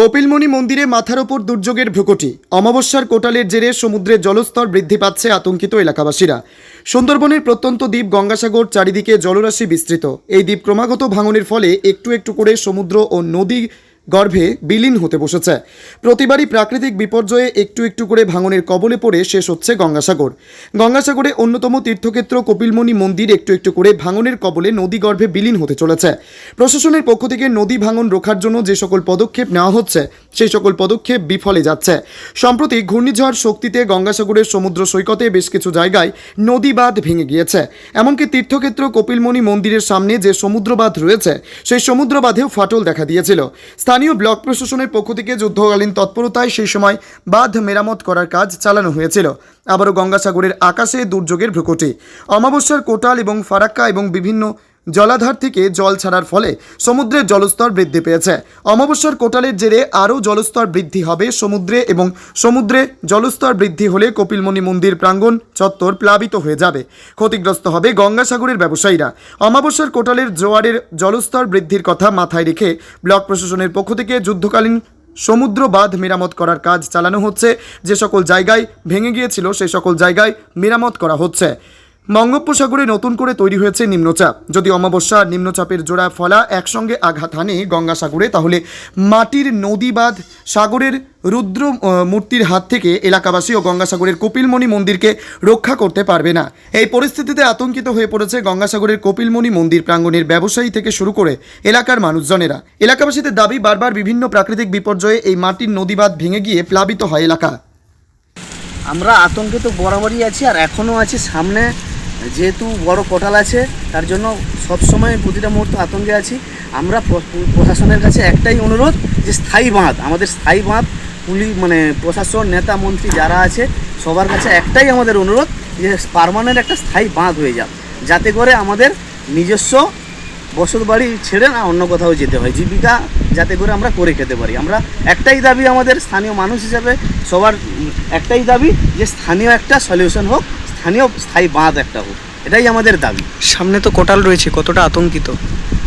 কপিলমণি মন্দিরে মাথার ওপর দুর্যোগের ভ্রুকুটি। অমাবস্যার কোটালের জেরে সমুদ্রের জলস্তর বৃদ্ধি পাচ্ছে আতঙ্কিত এলাকাবাসীরা। সুন্দরবনের প্রত্যন্ত দ্বীপ গঙ্গাসাগর চারিদিকে জলরাশি বিস্তৃত। এই দ্বীপ ক্রমাগত ভাঙনের ফলে একটু একটু করে সমুদ্র ও নদী গর্ভে বিলীন হতে বসেছে। প্রতিবারই প্রাকৃতিক বিপর্যয়ে একটু একটু করে ভাঙনের কবলে পড়ে শেষ হচ্ছে গঙ্গাসাগর। গঙ্গাসাগরে অন্যতম তীর্থক্ষেত্র কপিলমণি মন্দির একটু একটু করে ভাঙনের কবলে নদী গর্ভে বিলীন হতে চলেছে। প্রশাসনের পক্ষ থেকে নদী ভাঙন রোখার জন্য যে সকল পদক্ষেপ নেওয়া হচ্ছে, সেই সকল পদক্ষেপ বিফলে যাচ্ছে। সম্প্রতি ঘূর্ণিঝড় শক্তিতে গঙ্গাসাগরের সমুদ্র সৈকতে বেশ কিছু জায়গায় নদী বাঁধ ভেঙে গিয়েছে। এমনকি তীর্থক্ষেত্র কপিলমণি মন্দিরের সামনে যে সমুদ্র বাঁধ রয়েছে, সেই সমুদ্র বাঁধেও ফাটল দেখা দিয়েছিল। স্থানীয় ব্লক প্রশাসনের পক্ষ থেকে যুদ্ধকালীন তৎপরতায় সেই সময় বাঁধ মেরামত করার কাজ চালানো হয়েছিল। আবারও গঙ্গাসাগরের আকাশে দুর্যোগের ভ্রুকুটি। অমাবস্যার কোটাল এবং ফারাক্কা এবং বিভিন্ন জলাধার থেকে জল ছাড়ার ফলে সমুদ্রের জলস্তর বৃদ্ধি পেয়েছে। অমাবস্যার কোটালের জেরে আরও জলস্তর বৃদ্ধি হবে সমুদ্রে এবং সমুদ্রে জলস্তর বৃদ্ধি হলে কপিলমণি মন্দির প্রাঙ্গণ চত্বর প্লাবিত হয়ে যাবে। ক্ষতিগ্রস্ত হবে গঙ্গাসাগরের ব্যবসায়ীরা। অমাবস্যার কোটালের জোয়ারের জলস্তর বৃদ্ধির কথা মাথায় রেখে ব্লক প্রশাসনের পক্ষ থেকে যুদ্ধকালীন সমুদ্র বাঁধ মেরামত করার কাজ চালানো হচ্ছে। যে সকল জায়গায় ভেঙে গিয়েছিল সেই সকল জায়গায় মেরামত করা হচ্ছে। বঙ্গোপসাগরে নতুন করে তৈরি হয়েছে নিম্নচাপ। যদি অমাবস্যা নিম্নচাপের জোড়া ফলা একসঙ্গে আঘাত হানে গঙ্গাসাগরে, তাহলে মাটির নদী বাঁধ সাগরের রুদ্র মূর্তির হাত থেকে এলাকাবাসী ও গঙ্গাসাগরের কপিলমণি মন্দিরকে রক্ষা করতে পারবে না। এই পরিস্থিতিতে আতঙ্কিত হয়ে পড়েছে গঙ্গাসাগরের কপিলমণি মন্দির প্রাঙ্গণের ব্যবসায়ী থেকে শুরু করে এলাকার মানুষজনেরা। এলাকাবাসীদের দাবি, বারবার বিভিন্ন প্রাকৃতিক বিপর্যয়ে এই মাটির নদী বাঁধ ভেঙে গিয়ে প্লাবিত হয় এলাকা। আমরা আতঙ্কে তো বরাবরই আছি আর এখনও আছি। সামনে যেহেতু বড় কোটাল আছে, তার জন্য সবসময় প্রতিটা মুহূর্তে আতঙ্কে আছি। আমরা প্রশাসনের কাছে একটাই অনুরোধ যে স্থায়ী বাঁধ, আমাদের স্থায়ী বাঁধ পুলিশ মানে প্রশাসন, নেতা, মন্ত্রী যারা আছে, সবার কাছে একটাই আমাদের অনুরোধ যে পারমানেন্ট একটা স্থায়ী বাঁধ হয়ে যাক। যাতে করে আমাদের নিজস্ব বসত বাড়ি ছেড়ে না অন্য কোথাও যেতে হয়। জীবিকা যাতে করে আমরা করে খেতে পারি। আমরা একটাই দাবি আমাদের স্থানীয় মানুষ হিসাবে সবার, একটাই দাবি যে স্থানীয় একটা সলিউশন হোক। স্থানীয় স্থায়ী বাঁধ একটা হোক এটাই আমাদের দাবি। সামনে তো কোটাল রয়েছে কতটা আতঙ্কিত?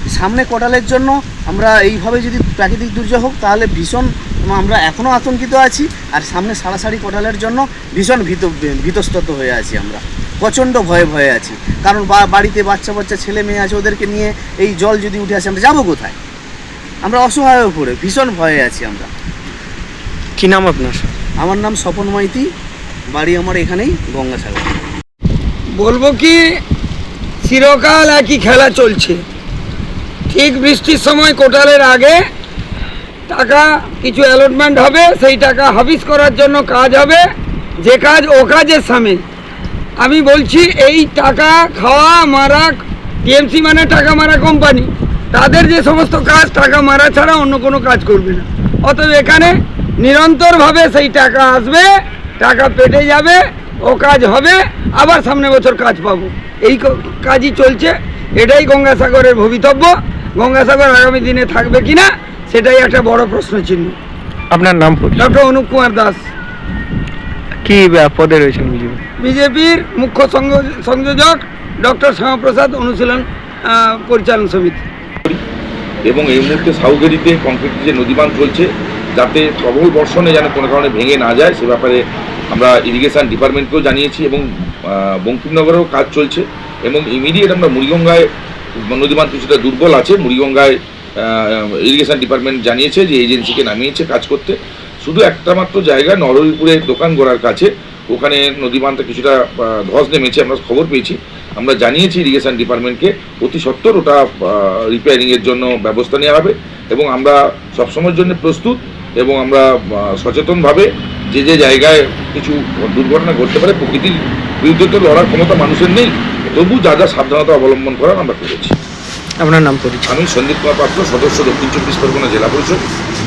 সামনে কোটালের জন্য আমরা এইভাবে যদি প্রাকৃতিক দুর্যোগ হোক তাহলে ভীষণ আমরা এখনও আতঙ্কিত আছি আর সামনে সারাসারি কোটালের জন্য ভীষণ ভীত ভীতস্তত হয়ে আছি আমরা। প্রচণ্ড ভয়ে ভয়ে আছি। কারণ বা- বাড়িতে বাচ্চা বাচ্চা ছেলে মেয়ে আছে ওদেরকে নিয়ে এই জল যদি উঠে আসে আমরা যাব কোথায়? আমরা অসহায় হয়ে পড়ে ভীষণ ভয়ে আছি আমরা। কি নাম আপনার? আমার নাম স্বপন মাইতি বাড়ি আমার এখানেই গঙ্গাসাগর। বলব কি, চিরকাল একই খেলা চলছে। ঠিক বৃষ্টির সময় কোটালের আগে টাকা, কিছু অ্যালটমেন্ট হবে, সেই টাকা হাবিস করার জন্য কাজ হবে, যে কাজ ও কাজের সামিল আমি বলছি, এই টাকা খাওয়া, মারা টিএমসি মানে টাকা মারা কোম্পানি তাদের যে সমস্ত কাজ, টাকা মারা ছাড়া অন্য কোনো কাজ করবে না। অতএব এখানে নিরন্তরভাবে সেই টাকা আসবে, টাকা পেটে যাবে, ও কাজ হবে। আবার সামনে বছর কাজ পাবো। এই কাজই চলছে এটাই গঙ্গাসাগরের ভবিতব্য। গঙ্গাসাগর আগামী দিনে থাকবে কিনা সেটাই একটা বড় প্রশ্ন চিহ্ন আপনার নাম? ডক্টর অনুপ কুমার দাস। কি পদে রয়েছেন বিজেপি? বিজেপির মুখ্য সংযোজক ডক্টর শ্যামাপ্রসাদ অনুশীলন পরিচালন সমিতি। এবং এই মুহূর্তে সাউগেরিতে কংক্রিট যে নদীবাঁধ চলছে যাতে প্রবল বর্ষণে যেন কোনো কারণে ভেঙে না যায় সে ব্যাপারে আমরা ইরিগেশন ডিপার্টমেন্টকেও জানিয়েছি এবং বঙ্কিমনগরেও কাজ চলছে এবং ইমিডিয়েট আমরা মুড়িগঙ্গায় নদীবাঁধ কিছুটা দুর্বল আছে, মুড়িগঙ্গায় ইরিগেশন ডিপার্টমেন্ট জানিয়েছে যে এজেন্সিকে নামিয়েছে কাজ করতে। শুধু একটা মাত্র জায়গা, নরহরিপুরের দোকান গোড়ার কাছে, ওখানে নদীবাঁধটা কিছুটা ধস নেমেছে, আমরা খবর পেয়েছি। আমরা জানিয়েছি ইরিগেশন ডিপার্টমেন্টকে অতি সত্বর ওটা রিপেয়ারিংয়ের জন্য ব্যবস্থা নেওয়া হবে এবং আমরা সবসময়ের জন্য প্রস্তুত এবং আমরা সচেতনভাবে যে যে জায়গায় কিছু দুর্ঘটনা ঘটতে পারে প্রকৃতির বিরুদ্ধে তো লড়ার ক্ষমতা মানুষের নেই। তবু যা যা সাবধানতা অবলম্বন করার আমরা করেছি। আপনার নাম পরিচয়। আমি সন্দীপ কুমার পাত্র সদস্য দক্ষিণ চব্বিশ পরগনা জেলা পরিষদ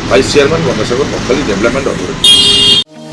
vice chairman Gangasagar Bakkhali development authority.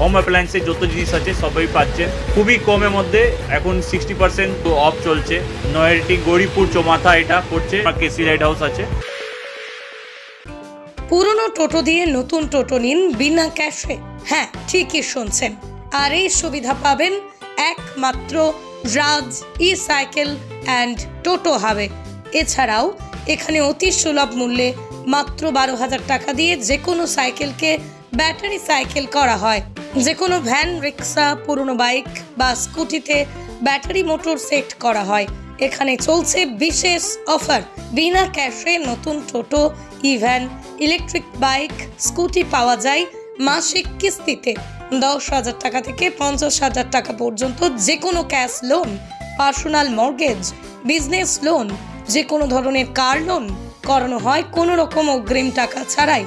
home অ্যাপ্লায়েন্সের যত জিনিস আছে, সবই পাচ্ছেন খুবই কমের মধ্যে, এখন সিক্সটি পার্সেন্ট অফ চলছে। নয়ারটি গরিপুর চৌমাথা এটা পড়ছে কেসি লাইট হাউস আছে। পুরনো টোটো দিয়ে নতুন টোটো নিন বিনা ক্যাশে। হ্যাঁ ঠিকই শুনছেন। আর এই সুবিধা পাবেন একমাত্র রাজ ই সাইকেল অ্যান্ড টোটো হাবে এছাড়াও, এখানে অতি সুলভ মূল্যে মাত্র বারো হাজার টাকা দিয়ে যে কোনো সাইকেলকে ব্যাটারি সাইকেল করা হয়। যে কোনো ভ্যান, রিক্সা, পুরনো বাইক বা স্কুটিতে ব্যাটারি মোটর সেট করা হয়। এখানে চলছে বিশেষ অফার। বিনা ক্যাশে নতুন toto, e van, electric bike, scooty পাওয়া যায় মাসিক কিস্তিতে। দশ হাজার টাকা থেকে পঞ্চাশ হাজার টাকা পর্যন্ত যে কোনো cash loan, personal mortgage, business loan যে কোনো ধরনের কার লোন করানো হয় কোনো রকম অগ্রিম টাকা ছাড়াই।